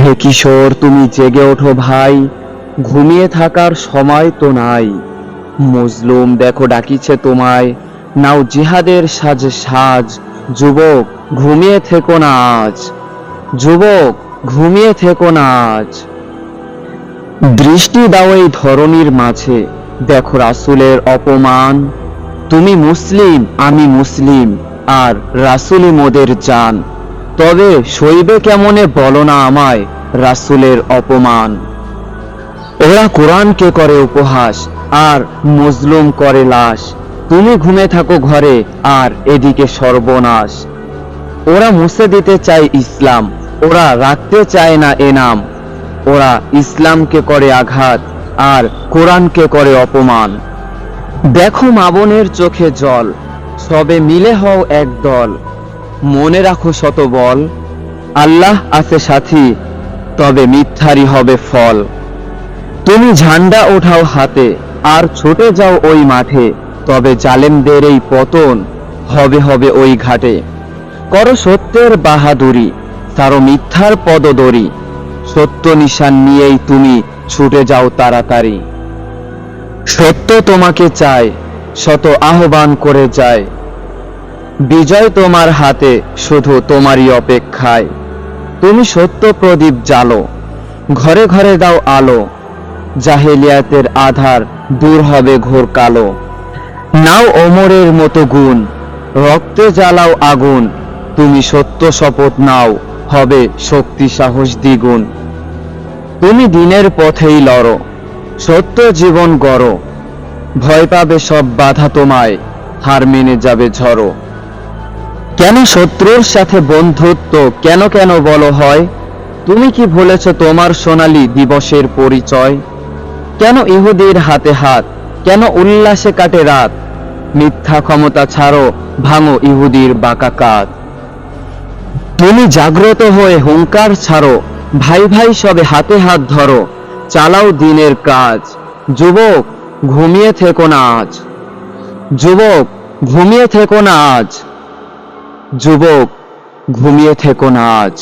হে কিশোর, তুমি জেগে ওঠো ভাই, ঘুমিয়ে থাকার সময় তো নাই। মজলুম দেখো ডাকিছে তোমায়, নাও জিহাদের সাজ সাজ, যুবক, ঘুমিয়ে থেকো না আজ। যুবক, ঘুমিয়ে থেকো না আজ। দৃষ্টি দাও এই ধরনীর মাঝে, দেখো রাসূলের অপমান। তুমি মুসলিম, আমি মুসলিম। আর রাসূলই মোদের জান। তবে সইবে কেমনে বলো না আমায় রাসূলের অপমান। ওরা কোরআনকে করে উপহাস, আর মজলুম করে লাশ। তুমি ঘুমে থাকো ঘরে, আর এদিকে সর্বনাশ। ওরা মুছে দিতে চায় ইসলাম, ওরা রাখতে চায় না এনাম। ওরা ইসলামকে করে আঘাত, আর কোরআনকে করে অপমান। দেখো মাবনের চোখে জল সবে মিলে হও এক দল। মনে রাখো শত বল। আল্লাহ আছে সাথী, তবে মিথ্যারই হবে ফল। তুমি ঝান্ডা ওঠাও হাতে, আর ছুটে যাও ওই মাঠে, তবে জালেমদের এই পতন হবে হবে ওই ঘাটে। করো সত্যের বাহাদুরি, তারও মিথ্যার পদদরি। সত্য নিশান নিয়েই তুমি ছুটে যাও তাড়াতাড়ি। সত্য তোমাকে চায় শত আহ্বান করে যায়। বিজয় তোমার হাতে, শুধু তোমারই অপেক্ষায়। তুমি সত্য প্রদীপ জ্বালো, ঘরে ঘরে দাও আলো। জাহেলিয়াতের আধার দূর হবে ঘোর কালো। নাও ওমরের মতো গুণ, রক্তে জ্বালাও আগুন। তুমি সত্য শপথ নাও, হবে শক্তি সাহস দ্বিগুণ। তুমি দিনের পথেই লড়ো, সত্য জীবন গড়ো। ভয় পাবে সব বাধা তোমায়, হার মেনে যাবে ঝড়ো। কেন শত্রুর সাথে বন্ধুত্ব কেন কেন বলো হয়? তুমি কি ভুলেছ তোমার সোনালী দিবসের পরিচয়? কেন ইহুদির হাতে হাত, কেন উল্লাসে কাটে রাত? মিথ্যা ক্ষমতা ছাড়ো, ভাঙো ইহুদির বাঁকা কাত। তুমি জাগ্রত হয়ে হুঙ্কার ছাড়ো, ভাই ভাই সবে হাতে হাত ধরো, চালাও দিনের কাজ। যুবক ঘুমিয়ে থেকো না আজ। যুবক ঘুমিয়ে থেকো না আজ। যুবক ঘুমিয়ে থেকো না আজ।